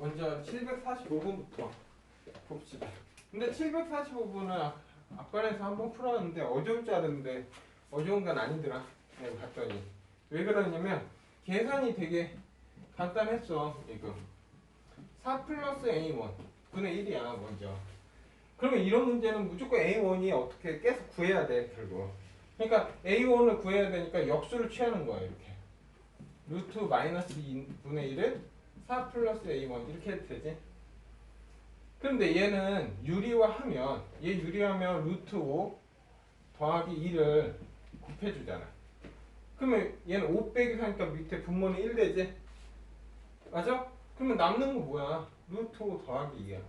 먼저 745번부터 봅시다. 근데 745번은 앞반에서 한번 풀었는데 어려울 줄 알았는데 어려운 건 아니더라. 네, 봤더니. 왜 그러냐면 계산이 되게 간단했어 이거. 4 플러스 A1 분의 1이야 먼저. 그러면 이런 문제는 무조건 A1이 어떻게 계속 구해야 돼 결국. 그러니까 A1을 구해야 되니까 역수를 취하는 거야 이렇게. 루트 마이너스 2분의 1을 4 플러스 A1 이렇게 해도 되지 그런데 얘는 유리화하면 얘 유리화하면 루트 5 더하기 2를 곱해주잖아 그러면 얘는 5 빼기 4니까 밑에 분모는 1 되지 맞아? 그러면 남는 거 뭐야? 루트 5 더하기 2야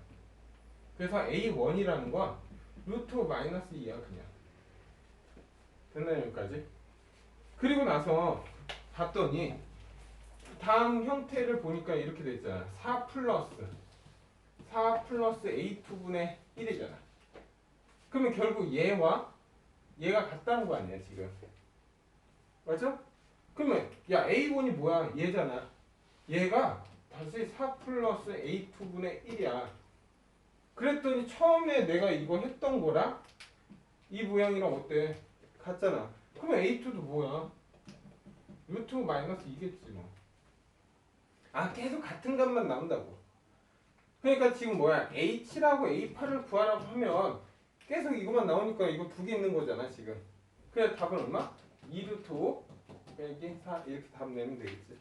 그래서 A1이라는 건 루트 5 마이너스 2야 그냥 됐나요 여기까지? 그리고 나서 봤더니 다음 형태를 보니까 이렇게 돼 있잖아 4 플러스 4 플러스 A2분의 1이잖아 그러면 결국 얘와 얘가 같다는 거 아니야 지금 맞죠? 그러면 야 A1이 뭐야 얘잖아 얘가 다시 4 플러스 A2분의 1이야 그랬더니 처음에 내가 이거 했던 거랑 이 모양이랑 어때? 같잖아 그러면 A2도 뭐야? 루트 마이너스 2겠지 뭐. 아 계속 같은 값만 나온다고. 그러니까 지금 뭐야 H라고 A8을 구하라고 하면 계속 이것만 나오니까 이거 두 개 있는 거잖아 지금. 그래 답은 얼마? 2루트 5 빼기 4 이렇게 답 내면 되겠지.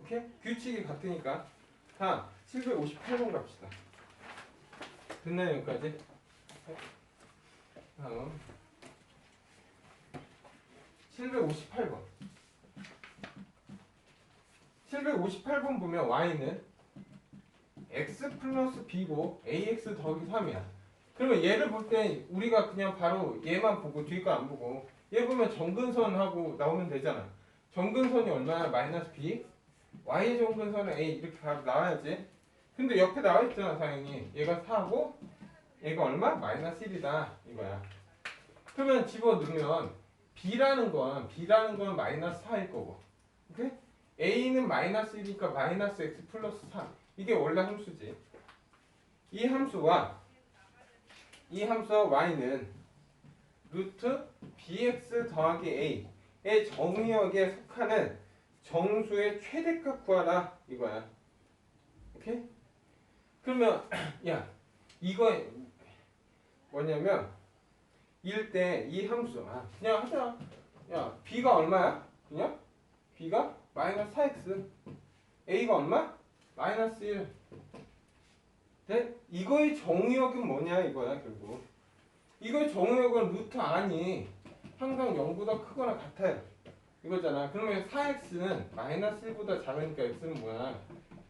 오케이? 규칙이 같으니까. 다음 758번 갑시다. 됐나요 여기까지? 다음 758번. 758번 보면 y는 x 플러스 b고 ax 더하기 3이야. 그러면 얘를 볼 때 우리가 그냥 바로 얘만 보고 뒤에 거안 보고 얘 보면 정근선하고 나오면 되잖아. 정근선이 얼마야? 마이너스 b. y 정근선은 a 이렇게 바로 나와야지. 근데 옆에 나와 있잖아 당연히. 얘가 4고 얘가 얼마? 마이너스 1이다 이거야. 그러면 집어 넣으면 b라는 건 b라는 건 마이너스 4일 거고. 오케이? A는 마이너스 1이니까 마이너스 x 플러스 3 이게 원래 함수지. 이 함수와 이 함수와 y는 루트 bx 더하기 a의 정의역에 속하는 정수의 최대값 구하라 이거야. 오케이? 그러면 야 이거 뭐냐면 일때이 함수. 아 그냥 하자. 야 b가 얼마야? 그냥? b가 마이너스 4x a가 얼마? 마이너스 1 네? 이거의 정의역은 뭐냐 이거야 결국 이거의 정의역은 루트 안이 항상 0보다 크거나 같아요 이거잖아 그러면 4x는 마이너스 1보다 작으니까 x는 뭐야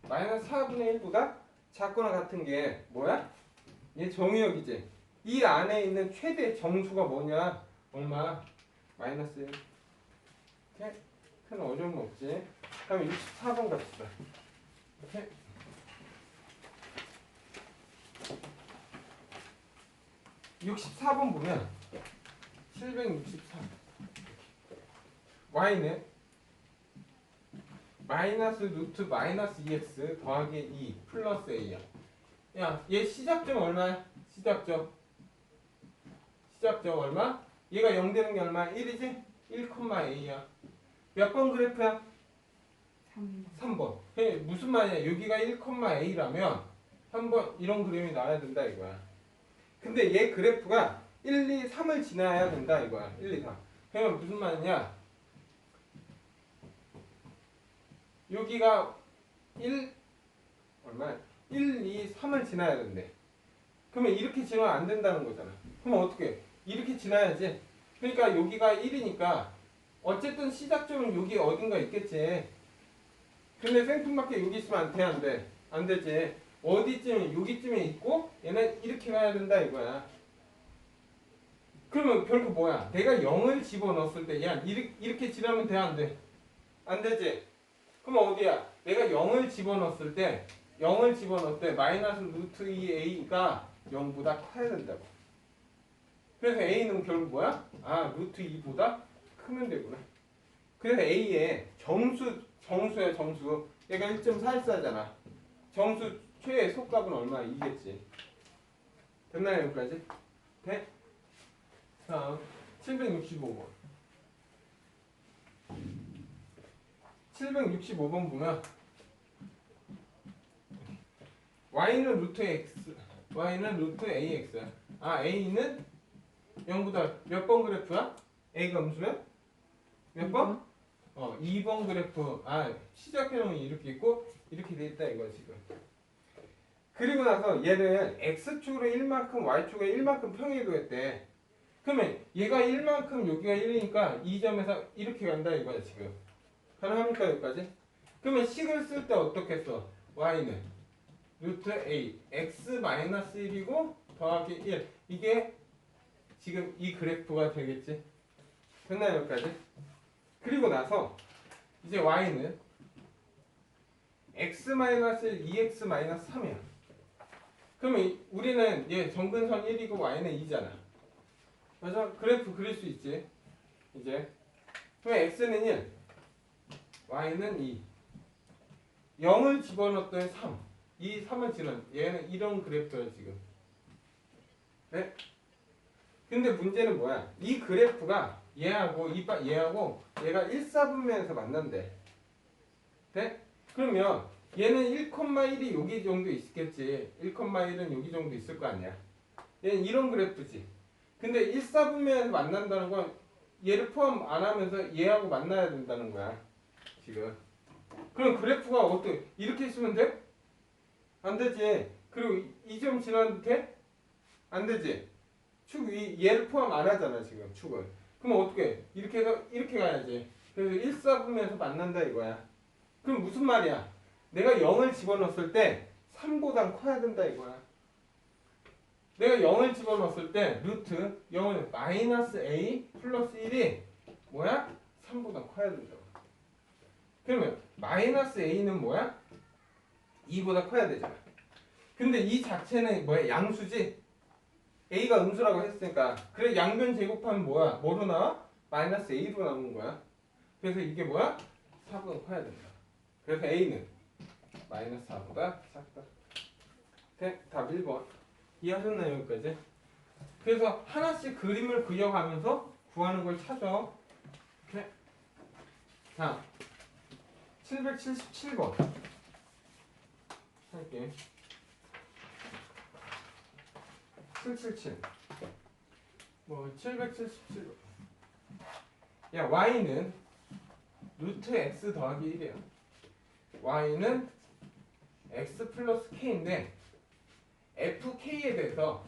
마이너스 4분의 1보다 작거나 같은 게 뭐야? 얘 정의역이지 이 안에 있는 최대 정수가 뭐냐 얼마? 마이너스 1 오케이? 큰 어려움 없지. 다음 64번 갑시다. 이렇게. (64번) 보면 (763) y는 마이너스 루트 마이너스 2x 더하기 2 플러스 a야. 야 얘 시작점 얼마야 시작점. 시작점 얼마? 얘가 0 되는 게 얼마? 1이지? 1,a야 몇 번 그래프야? 3. 3번. 무슨 말이야? 여기가 1,a라면 3번 이런 그림이 나와야 된다 이거야. 근데 얘 그래프가 1, 2, 3을 지나야 된다 이거야. 1, 2, 3. 그러면 무슨 말이냐? 여기가 1 얼마야? 1, 2, 3을 지나야 된대. 그러면 이렇게 지나면 안 된다는 거잖아. 그럼 어떻게? 이렇게 지나야지. 그러니까 여기가 1이니까 어쨌든 시작점은 여기 어딘가 있겠지. 근데 생뚱맞게 여기 있으면 안 돼, 안 돼? 안 되지. 어디쯤, 여기쯤에 있고, 얘는 이렇게 가야 된다, 이거야. 그러면 결국 뭐야? 내가 0을 집어넣었을 때, 야, 이렇게, 이렇게 지나면 돼, 안 돼? 안 되지? 그럼 어디야? 내가 0을 집어넣었을 때, 0을 집어넣을 때, 마이너스 루트 2a가 0보다 커야 된다고. 그래서 a는 결국 뭐야? 아, 루트 2보다 크면 되구나. 그래서 A의 정수, 정수야, 정수. 얘가 1.44잖아. 정수 최의 속값은 얼마? 2겠지. 됐나요 여기까지? 돼? 다음 765번 765번 보면 y는 루트 x y는 루트 ax 아 a는 0보다 몇 번 그래프야? a가 음수면? 몇 번? 어 2번 그래프 아 시작해놓으면 이렇게 있고 이렇게 돼 있다 이거 지금 그리고 나서 얘를 x축으로 1만큼 y축에 1만큼 평행이동했대 그러면 얘가 1만큼 여기가 1이니까 이 점에서 이렇게 간다 이거야 지금 가능합니까 여기까지? 그러면 식을 쓸 때 어떻게 써? y는 루트 a x 마이너스 1이고 더하기 1 이게 지금 이 그래프가 되겠지 됐나요 여기까지? 그리고 나서 이제 y는 x 마이너스 1 2x 마이너스 3이야. 그러면 이- 우리는 얘 정근선 1이고 y는 2잖아. 맞아? 그래프 그릴 수 있지? 이제. 그러면 x는 1 y는 2 0을 집어넣었더니 3 이 3을 지는 얘는 이런 그래프야 지금. 네? 근데 문제는 뭐야? 이 그래프가 얘하고 이 바- 얘하고 얘가 1, 4분면에서 만난대. 네? 그러면 얘는 1,1이 여기 정도 있겠지. 1,1은 여기 정도 있을 거 아니야. 얘는 이런 그래프지. 근데 1, 4분면에서 만난다는 건 얘를 포함 안 하면서 얘하고 만나야 된다는 거야 지금. 그럼 그래프가 어떻게 이렇게 있으면 돼? 안 되지. 그리고 이 점 지나도 돼? 안 되지. 축 위, 얘를 포함 안 하잖아 지금 축을 그럼 어떻게 해? 이렇게 해서 이렇게 가야지 그래서 1, 4분면에서 만난다 이거야 그럼 무슨 말이야 내가 0을 집어넣었을 때 3보단 커야 된다 이거야 내가 0을 집어넣었을 때 루트 0은 마이너스 a 플러스 1이 뭐야? 3보다 커야 된다고. 그러면 마이너스 a는 뭐야? 2보다 커야 되잖아. 근데 이 자체는 뭐야? 양수지? A가 음수라고 했으니까 그래 양변 제곱하면 뭐야? 뭐로 나와? 마이너스 a로 나오는 거야. 그래서 이게 뭐야? 4보다 커야 된다. 그래서 a는 마이너스 4보다 작다. 네, 답 1번. 이해하셨나요 여기까지? 그래서 하나씩 그림을 그려가면서 구하는 걸 찾아. 자, 777번. 할게. 777. 뭐 777번. 야, y는 루트 x 더하기 1이야. y는 x 플러스 k인데 FK에 대해서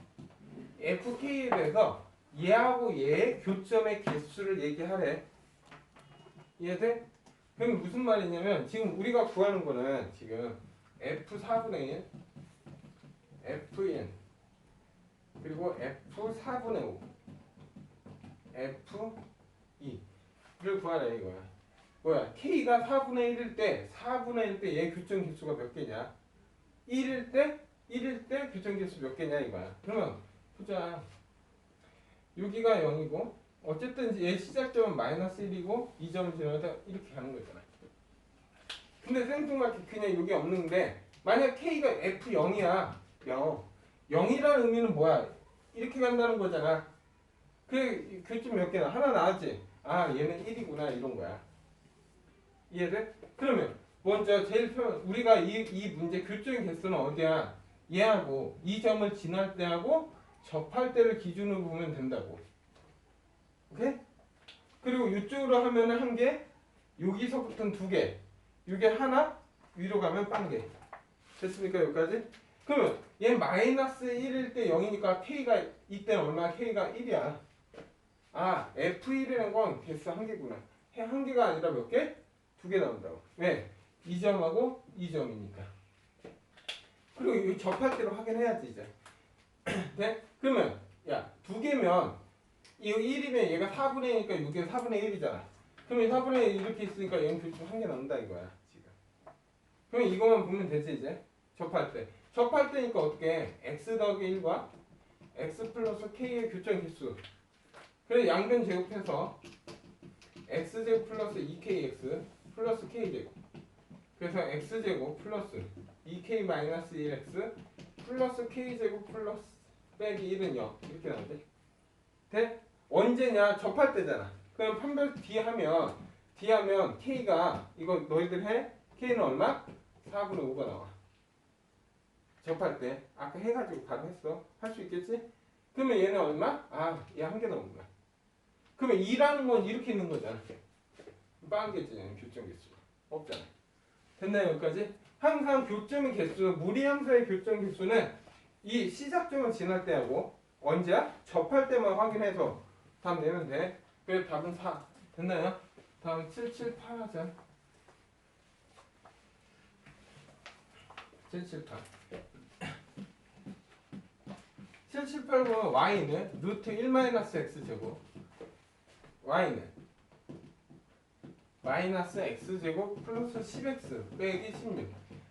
FK에 대해서 얘하고 얘의 교점의 개수를 얘기하래. 이해돼? 그럼 무슨 말이냐면 지금 우리가 구하는 거는 지금 F 4분의 1, Fn 그리고 F 4분의 5, F 2를 구하래 이거야. 뭐야? K가 4분의 1일 때 4분의 1때얘 교점 개수가 몇 개냐? 1일 때 1일 때 교정 개수 몇 개냐 이거야. 그러면 보자. 여기가 0이고 어쨌든 얘 시작점은 마이너스 1이고 이 점을 지나서 이렇게 가는 거잖아. 근데 생뚱맞게 그냥 여기 없는데 만약 K가 F0이야. 0. 0이라는 의미는 뭐야? 이렇게 간다는 거잖아. 그 교점 몇 개나? 하나 나왔지? 아 얘는 1이구나 이런 거야. 이해돼? 그러면 먼저 제일 편 우리가 이, 이 문제 교점의 개수는 어디야? 얘하고 이 점을 지날 때하고 접할 때를 기준으로 보면 된다고. 오케이? 그리고 이쪽으로 하면은 한 개, 여기서부터는 두 개, 이게 하나, 위로 가면 빵 개. 됐습니까 여기까지? 그러면 얘 마이너스 1일 때 0이니까 k가 이때는 얼마? k가 1이야. 아 f1이라는 건 개수 한 개구나. 해 한 개가 아니라 몇 개? 두 개 나온다고. 왜? 이 점하고 이 점이니까. 그리고 이 접할 때로 확인해야지 이제. 네? 그러면 야 두 개면 이 1이면 얘가 4분의 1이니까 이게 4분의 1이잖아. 그러면 4분의 1 이렇게 있으니까 얘는 교점 한개 나온다 이거야 지금. 그럼 이것만 보면 되지 이제 접할 때. 접할 때니까 어떻게 x 더하기 1과 x 플러스 k의 교점 개수. 그래 양변 제곱해서 x 제곱 플러스 2kx 플러스 k 제곱. 그래서 x제곱 플러스 2k 마이너스 1x 플러스 k제곱 플러스 빼기 1은 0 이렇게 나오지 돼? 언제냐 접할 때잖아 그럼 판별 D 하면 D 하면 k가 이거 너희들 해? k는 얼마? 4분의 5가 나와 접할 때 아까 해가지고 바로 했어 할 수 있겠지? 그러면 얘는 얼마? 아, 얘 한개 거야. 그러면 2라는 건 이렇게 있는 거잖아. 얘는 교점 개수가. 없잖아. 됐나요, 여기까지? 항상 교점 개수, 무리함수의 교점 개수는 이 시작점을 지날 때하고 언제야? 접할 때만 확인해서 답 내면 돼. 그래, 답은 4. 됐나요? 다음 7, 7, 8 하자. 7, 7, 8. 7, 7, 8 보면 y는 루트 1 x제곱 y는 마이너스 x제곱 플러스 10x 빼기 16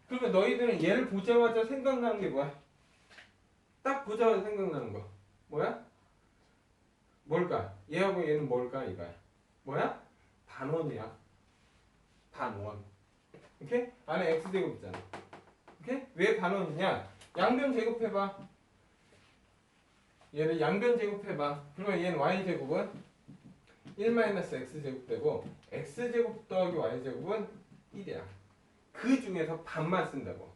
그러면 너희들은 얘를 보자마자 생각나는 게 뭐야? 딱 보자마자 생각나는 거 뭐야? 뭘까? 얘하고 얘는 뭘까 이거야 뭐야? 반원이야 반원 오케이? 안에 x제곱 있잖아 오케이? 왜 반원이냐? 양변 제곱해봐 얘를 양변 제곱해봐. 그러면 얘는 y제곱은 1-x제곱 되고 x제곱 더하기 y제곱은 1이야. 그 중에서 반만 쓴다고.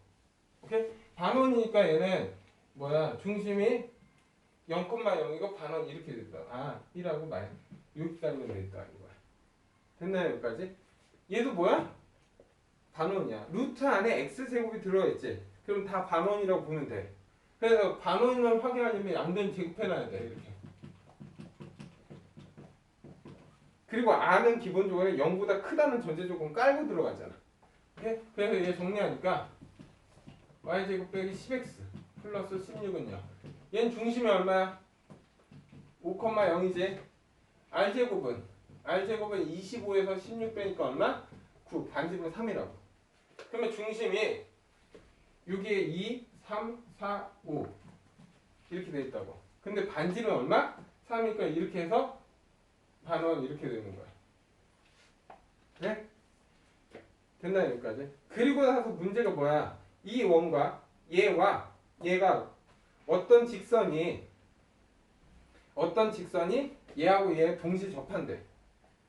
오케이? 반원이니까 얘는 뭐야? 중심이 0,0이고 반원 이렇게 됐다. 아, 1하고 마이 여기까지만 됐다 이거야. 됐나요 여기까지? 얘도 뭐야? 반원이야. 루트 안에 x제곱이 들어있지. 그럼 다 반원이라고 보면 돼. 그래서 반원을 확인하려면 양변 제곱해놔야 돼 이렇게. 그리고 R은 기본적으로 0보다 크다는 전제 조건 깔고 들어가잖아. 오케이? 그래서 얘 정리하니까 y제곱 빼기 10x 플러스 16은요. 얘는 중심이 얼마야? 5,0이지. r제곱은 r제곱은 25에서 16 빼니까 얼마? 9 반지름 3이라고. 그러면 중심이 여기에 2, 3, 4, 5 이렇게 돼 있다고. 근데 반지는 얼마? 3이니까 이렇게 해서 반원 이렇게 되는 거야. 네? 됐나 여기까지? 그리고 나서 문제가 뭐야? 이 원과 얘와 얘가 어떤 직선이 어떤 직선이 얘하고 얘 동시에 접한대.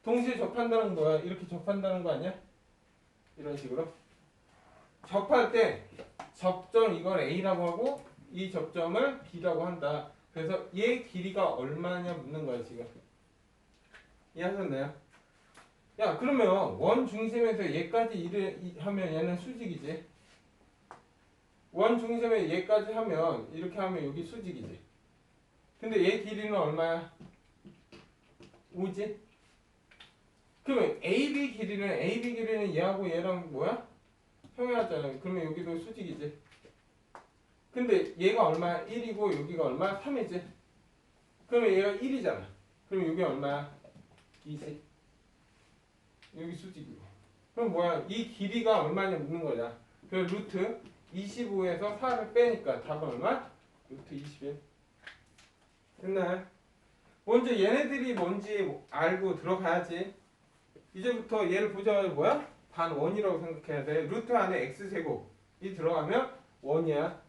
동시에 접한다는 거야. 이렇게 접한다는 거 아니야? 이런 식으로. 접할 때 접점 이걸 A라고 하고 이 접점을 B라고 한다. 그래서 얘 길이가 얼마냐 묻는 거야 지금. 이해하셨나요? 야 그러면 원 중심에서 얘까지 일을 이- 하면 얘는 수직이지. 원 중심에 얘까지 하면 이렇게 하면 여기 수직이지. 근데 얘 길이는 얼마야? 5지? 그러면 AB 길이는 AB 길이는 얘하고 얘랑 뭐야? 평행하잖아요. 그러면 여기도 수직이지. 근데 얘가 얼마야? 1이고 여기가 얼마? 3이지. 그러면 얘가 1이잖아. 그럼 여기 얼마야? 2지. 여기 수직이고. 그럼 뭐야? 이 길이가 얼마냐 묻는 거냐. 그 루트 25에서 4를 빼니까 답은 얼마? 루트 21. 됐나요? 먼저 얘네들이 뭔지 알고 들어가야지. 이제부터 얘를 보자마자 뭐야? 반 원이라고 생각해야 돼. 루트 안에 x 제곱이 들어가면 원이야.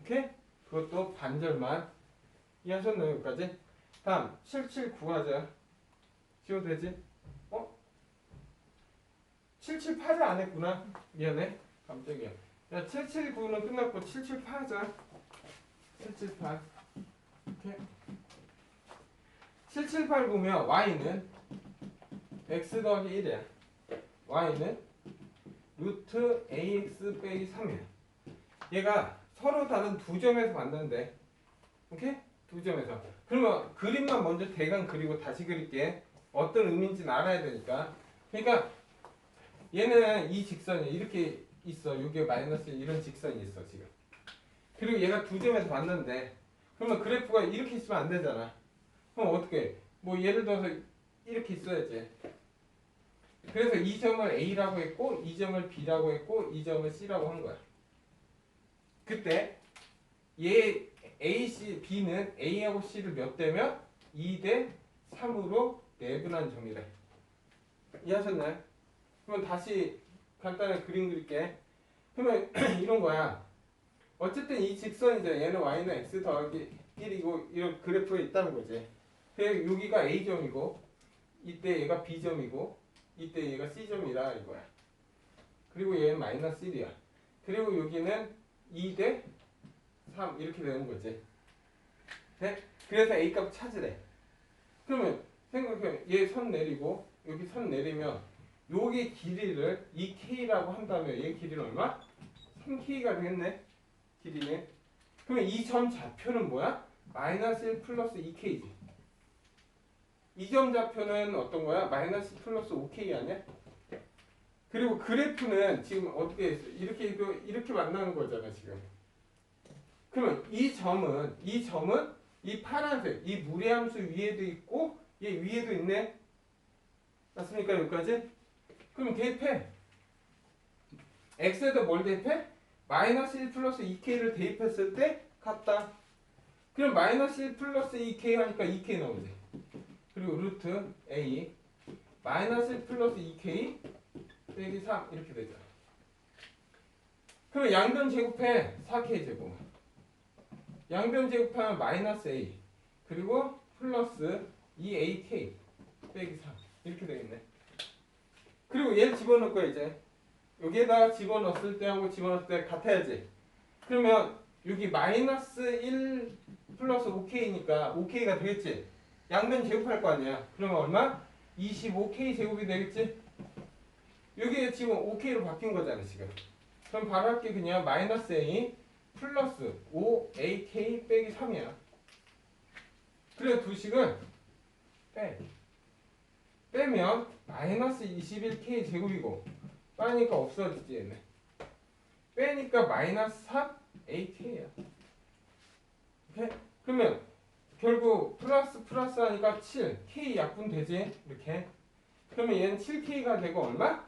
오케이? 그것도 반절만 이해하셨나요? 여기까지? 다음 779 하자. 지워도 되지? 어? 778을 안 했구나. 미안해. 깜짝이야. 야 779는 끝났고 778 하자. 778. 오케이. 778 보면 y는 x 더하기 1이야. y는 루트 ax 빼기 3이야. 얘가 서로 다른 두 점에서 만드는데, 오케이? 두 점에서. 그러면 그림만 먼저 대강 그리고 다시 그릴게. 어떤 의미인지는 알아야 되니까. 그러니까 얘는 이 직선이 이렇게 있어. 여기에 마이너스 이런 직선이 있어 지금. 그리고 얘가 두 점에서 봤는데, 그러면 그래프가 이렇게 있으면 안 되잖아. 그럼 어떻게? 뭐 예를 들어서 이렇게 있어야지. 그래서 이 점을 A라고 했고 이 점을 B라고 했고 이 점을 C라고 한 거야. 그때 얘 A, C, B는 A하고 C를 몇 대면 2 대 3으로 내분한 점이래. 이해하셨나요? 그럼 다시 간단하게 그림 그릴게. 그러면 이런 거야. 어쨌든 이 직선이죠. 얘는 y는 x 더하기 1이고 이런 그래프에 있다는 거지. 여기가 a점이고 이때 얘가 b점이고 이때 얘가 c점이다 이거야. 그리고 얘는 마이너스 1이야. 그리고 여기는 2 대 3 이렇게 되는 거지. 네? 그래서 a 값 찾으래. 그러면 생각해 얘선 내리고 여기 선 내리면 여기 길이를 2k라고 한다면 얘 길이는 얼마? 3k가 되겠네. 길이는. 그러면 이 점 좌표는 뭐야? 마이너스 1 플러스 2k지. 이점 좌표는 어떤 거야? 마이너스 플러스 5k 아니야? 그리고 그래프는 지금 어떻게 했어? 이렇게 이렇게 만나는 거잖아 지금. 그러면 이 점은 이 점은 이 파란색 이 무리함수 위에도 있고 얘 위에도 있네. 맞습니까 여기까지? 그럼 대입해. x에다 뭘 대입해? 마이너스 1 플러스 2k를 대입했을 때 같다. 그럼 마이너스 1 플러스 2k 하니까 2k 나오지. 그리고 루트 a 마이너스 1 플러스 2k 빼기 3 이렇게 되죠. 그럼 양변 제곱해 4k 제곱. 양변 제곱하면 마이너스 a 그리고 플러스 2ak 빼기 3 이렇게 되겠네. 그리고 얘를 집어넣을 거야 이제. 여기에다가 집어넣었을 때하고 집어넣을 때 같아야지. 그러면 여기 마이너스 1 플러스 5k니까 5k가 되겠지. 양변 제곱할 거 아니야. 그러면 얼마? 25k 제곱이 되겠지? 여기 지금 5k로 바뀐 거잖아 지금. 그럼 바로 할게 그냥 마이너스 a 플러스 5ak 빼기 3이야. 그래 두 식을 빼. 빼면 마이너스 21k 제곱이고 빠니까 없어지지 얘네. 빼니까 마이너스 3ak야. 오케이? 그러면 결국 플러스 플러스 하니까 7 k 약분 되지 이렇게. 그러면 얘는 7k가 되고 얼마?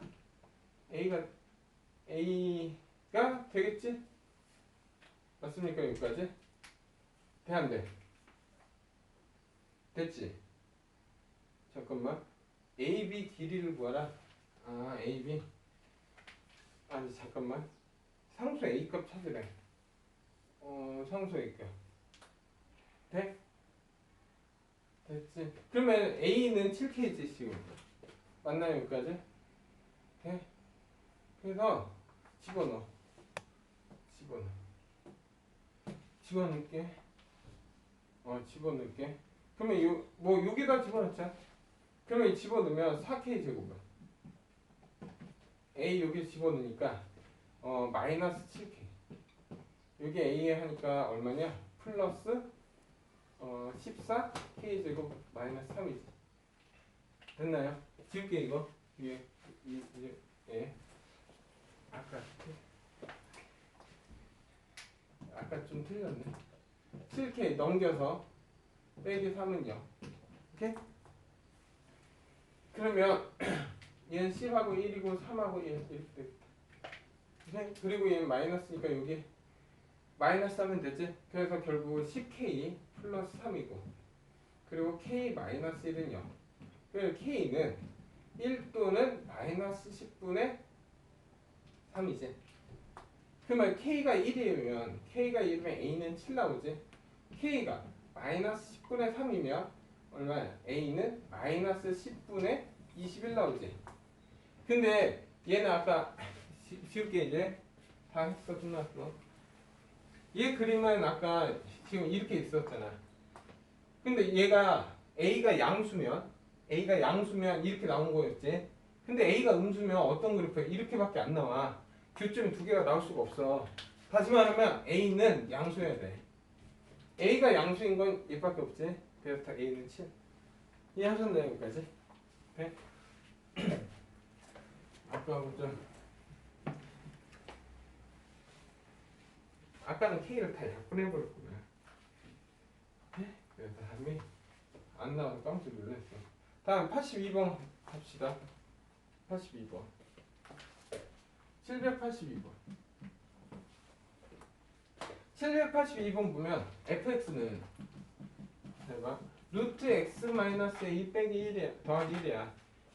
a가 a가 되겠지? 맞습니까 여기까지? 돼 안 돼? 됐지? 잠깐만 AB 길이를 구하라 아 AB 아니 잠깐만 상수 A값 찾으래 어 상수 A값 돼? 됐지? 그러면 A는 7K지 지금 맞나요 여기까지? 돼? 그래서 집어넣어. 집어넣어. 집어넣을게. 어 집어넣을게. 그러면 요, 뭐 여기다 집어넣자. 그러면 이 집어넣으면 4K 제곱이야 A 여기 집어넣으니까 어 마이너스 7K 여기 A 하니까 얼마냐? 플러스 어 14K 제곱 마이너스 3이지 됐나요? 지울게 이거 위에 이, 이, 예 아까 아까 좀 틀렸네 7K 넘겨서 빼기 3은 0 오케이? 그러면 얘는 10하고 1이고 3하고 1 이렇게? 그리고 얘는 마이너스니까 여기 마이너스 하면 되지? 그래서 결국 10K 플러스 3이고 그리고 K 마이너스 1은 0 그래서 K는 1 또는 마이너스 10분의 3이지. 그러면 K가 1이면 K가 1이면 A는 7 나오지? K가 마이너스 10분의 3이면 얼마야? A는 마이너스 10분의 21 나오지. 근데 얘는 아까 시- 쉽게 이제. 다 했어 끝났어 얘 그림은 아까 지금 이렇게 있었잖아. 근데 얘가 A가 양수면 A가 양수면 이렇게 나온 거였지. 근데 A가 음수면 어떤 그래프야 이렇게밖에 안 나와. 교점이 두 개가 나올 수가 없어. 다시 말하면 A는 양수여야 돼. A가 양수인 건 얘밖에 없지. 그래서 다 A는 7 이해하셨나요 여기까지? 네? 아까하고 좀 아까는 K를 다 약분해버렸구나. 네? 그래서 다음에 안 나와서 깜짝 놀랐어. 다음 82번 합시다. 82번. 782번. 782번 보면 fx는 대박. 루트 x 마이너스 2 빼기 1이야 더하기 1이야.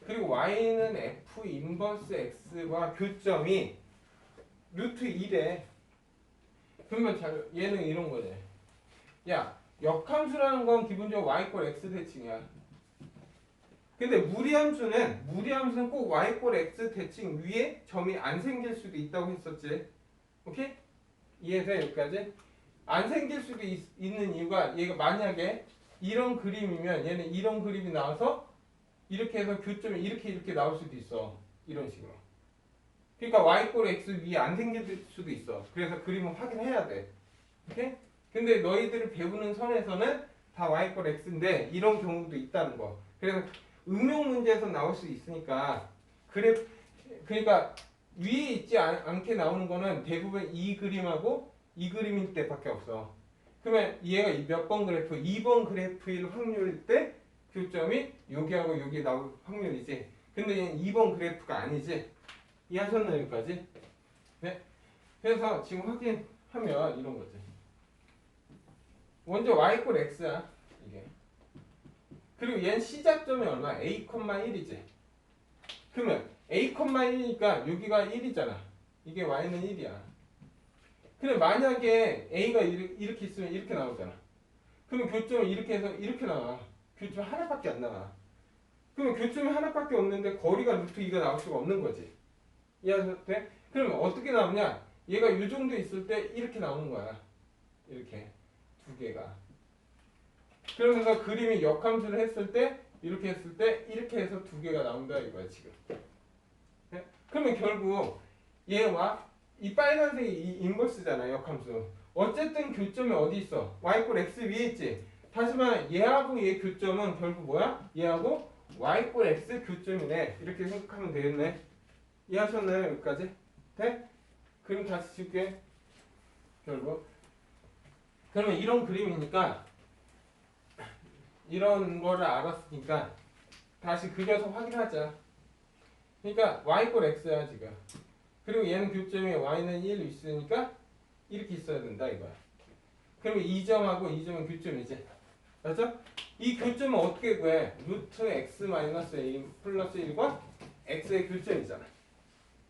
그리고 y는 f 인버스 x와 교점이 루트 2래. 그러면 잘 얘는 이런 거지. 야 역함수라는 건 기본적으로 y 꼴 x 대칭이야. 근데 무리함수는 무리함수는 꼭 y 꼴 x 대칭 위에 점이 안 생길 수도 있다고 했었지. 오케이? 이해돼 여기까지? 안 생길 수도 있, 는 이유가 얘가 만약에 이런 그림이면 얘는 이런 그림이 나와서 이렇게 해서 교점이 이렇게 이렇게 나올 수도 있어. 이런 식으로. 그러니까 y 꼴 x 위에 안 생길 수도 있어. 그래서 그림을 확인해야 돼. 오케이? 근데 너희들을 배우는 선에서는 다 y 꼴 x인데 이런 경우도 있다는 거. 그래서 응용 문제에서 나올 수 있으니까 그래 그러니까 위에 있지 않, 않게 나오는 거는 대부분 이 그림하고 이 그림일 때밖에 없어. 그러면 얘가 몇 번 그래프? 2번 그래프일 확률일 때 교점이 여기하고 여기 나올 확률이지. 근데 얘는 2번 그래프가 아니지. 이해하셨나요 여기까지? 네. 그래서 지금 확인하면 이런 거지. 먼저 y 꼴 x야 이게. 그리고 얘는 시작점이 얼마? a, 1이지. 그러면 a, 1이니까 여기가 1이잖아. 이게 y는 1이야. 근데 만약에 a가 이렇게, 있으면 이렇게 나오잖아. 그러면 교점을 이렇게 해서 이렇게 나와. 교점 하나밖에 안 나와. 그러면 교점이 하나밖에 없는데 거리가 루트 2가 나올 수가 없는 거지. 이해하셨대? 그러면 어떻게 나오냐? 얘가 이 정도 있을 때 이렇게 나오는 거야. 이렇게 두 개가. 그러면서 그림이 역함수를 했을 때 이렇게 했을 때 이렇게 해서 두 개가 나온다 이거야 지금. 네? 그러면 결국 얘와 이 빨간색이 이 인버스잖아 역함수. 어쨌든 교점이 어디 있어? y 꼴 x 위에 있지. 다시 말해 얘하고 얘 교점은 결국 뭐야? 얘하고 y 꼴 x 교점이네. 이렇게 생각하면 되겠네. 이해하셨나요 여기까지? 네? 그럼 다시 칠게. 결국. 그러면 이런 그림이니까 이런 거를 알았으니까 다시 그려서 확인하자. 그러니까 y 꼴 x야 지금. 그리고 얘는 교점이 y는 1 있으니까 이렇게 있어야 된다 이거야. 그러면 이 점하고 이 점은 교점이지. 맞죠? 이 교점은 어떻게 구해? 루트 x 마이너스 a 플러스 1과 x의 교점이잖아.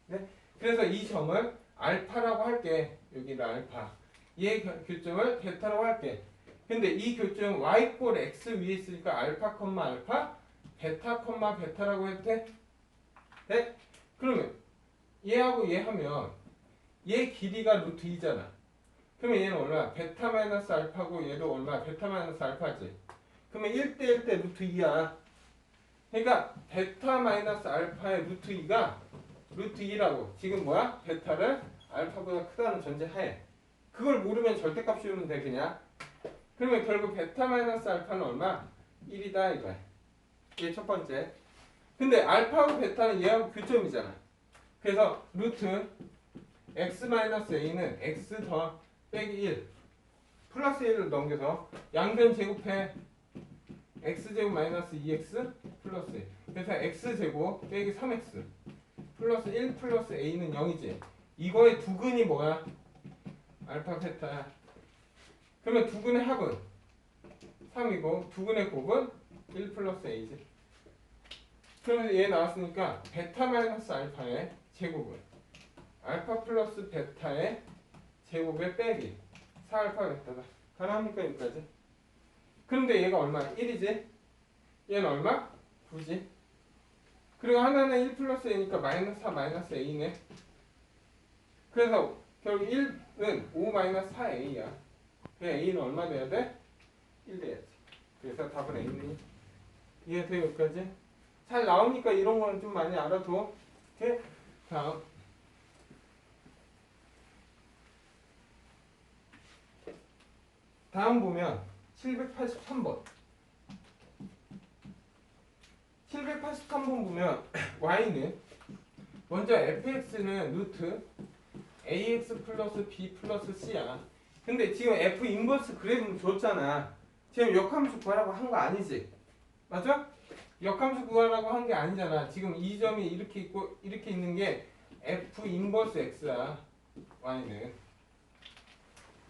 네? 그래서 이 점을 알파라고 할게. 여기를 알파. 얘 교- 교점을 베타라고 할게. 근데 이 교점 y 꼴 x 위에 있으니까 알파 콤마 알파 베타 콤마 베타라고 해도 돼? 네? 그러면 얘하고 얘 하면 얘 길이가 루트 2잖아. 그러면 얘는 얼마? 베타 마이너스 알파고 얘도 얼마? 베타 마이너스 알파지. 그러면 1대 1 대 루트 2야. 그러니까 베타 마이너스 알파의 루트 2가 루트 2라고. 지금 뭐야? 베타를 알파보다 크다는 전제하에. 그걸 모르면 절대값 씌우면 돼 그냥. 그러면 결국 베타 마이너스 알파는 얼마? 1이다 이거야. 이게 첫 번째. 근데 알파하고 베타는 얘하고 교점이잖아. 그래서 루트 x 마이너스 a는 x 더 빼기 1 플러스 1을 넘겨서 양변 제곱해 x제곱 마이너스 2x 플러스 1 그래서 x제곱 빼기 3x 플러스 1 플러스 a는 0이지 이거의 두근이 뭐야? 알파 베타야 그러면 두근의 합은 3이고 두근의 곱은 1 플러스 a지 그러면 얘 나왔으니까 베타 마이너스 알파의 제곱은 알파 플러스 베타의 제곱의 빼기 4알파 베타다 가능합니까 여기까지? 그런데 얘가 얼마? 1이지? 얘는 얼마? 9지? 그리고 하나는 1 플러스 a니까 마이너스 4 마이너스 a네. 그래서 결국 1은 5 마이너스 4a야. 그래 a는 얼마 돼야 돼? 1 돼야지. 그래서 답은 a는 이해돼요 여기까지? 잘 나오니까 이런 거는 좀 많이 알아둬. 오케이? 다음. 다음 보면 783번 783번 보면 y는 먼저 fx는 루트 ax 플러스 b 플러스 c야. 근데 지금 f 인버스 그래프는 줬잖아. 지금 역함수 구하라고 한 거 아니지? 맞아? 역함수 구하라고 한 게 아니잖아. 지금 이 점이 이렇게 있고 이렇게 있는 게 f 인버스 x야 y는.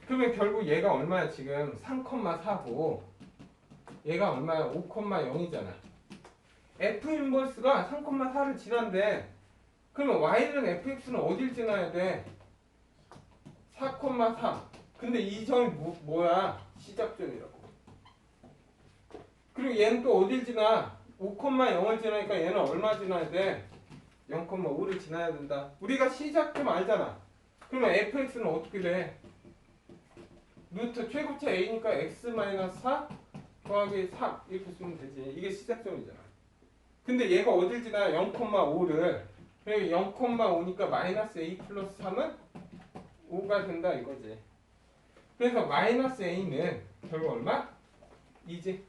그러면 결국 얘가 얼마야 지금? 3,4고. 얘가 얼마야? 5,0이잖아 f 인버스가 3,4를 지난데 그러면 y는 fx는 어딜 지나야 돼? 4,3 근데 이 점이 뭐, 뭐야? 시작점이라고 그리고 얘는 또 어딜 지나? 5,0을 지나니까 얘는 얼마 지나야 돼? 0,5를 지나야 된다 우리가 시작점 알잖아 그러면 fx는 어떻게 돼? 루트 최고차 a니까 x 4 더하기 3 이렇게 쓰면 되지 이게 시작점이잖아 근데 얘가 어딜 지나 0,5를 그러니까 0,5니까 마이너스 a 플러스 3은 5가 된다 이거지 그래서 마이너스 a는 결국 얼마? 2지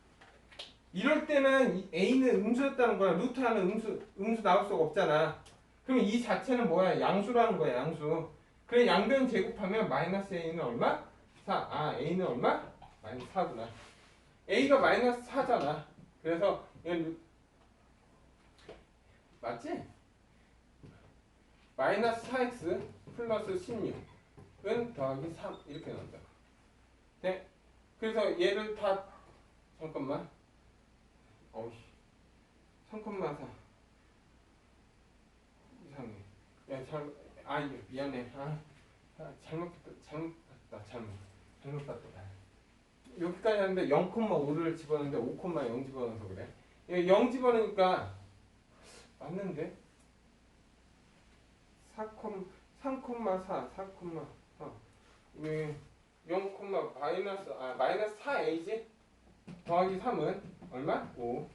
이럴 때는 이 a는 음수였다는 거야 루트 하는 음수 음수 나올 수가 없잖아 그럼 이 자체는 뭐야 양수라는 거야 양수 그래 양변 제곱하면 마이너스 a는 얼마? 4. 아 a는 얼마? 마이너스 4구나 a가 마이너스 4잖아 그래서 맞지? 마이너스 4x 플러스 16은 더하기 3 이렇게 나온다. 네? 그래서 얘를 다 잠깐만. 어우씨. 3,4 이상해. 야잘 아 이거 미안해. 아, 아 잘못 잘못 봤다 잘못. 잘못 봤다. 여기까지 하는데 0,5를 집어넣는데 5,0 집어넣어서 그래? 이거 0 집어넣으니까 맞는데 4, 3,4 4, 왜 0, 마이너스 아 마이너스 4a지 더하기 3은 얼마? 5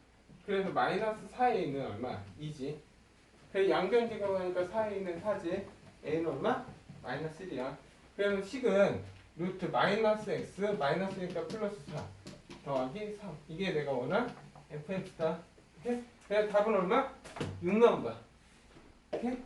그래서 마이너스 4a는 얼마? 2지 그래서 양변 제곱하니까 4a는 4지 a는 얼마? 마이너스 1이야 그래서 식은 루트 마이너스 x 마이너스니까 플러스 4 더하기 3 이게 내가 원한 fx다 오케이? 그래서 답은 얼마? 6 나온다 오케이?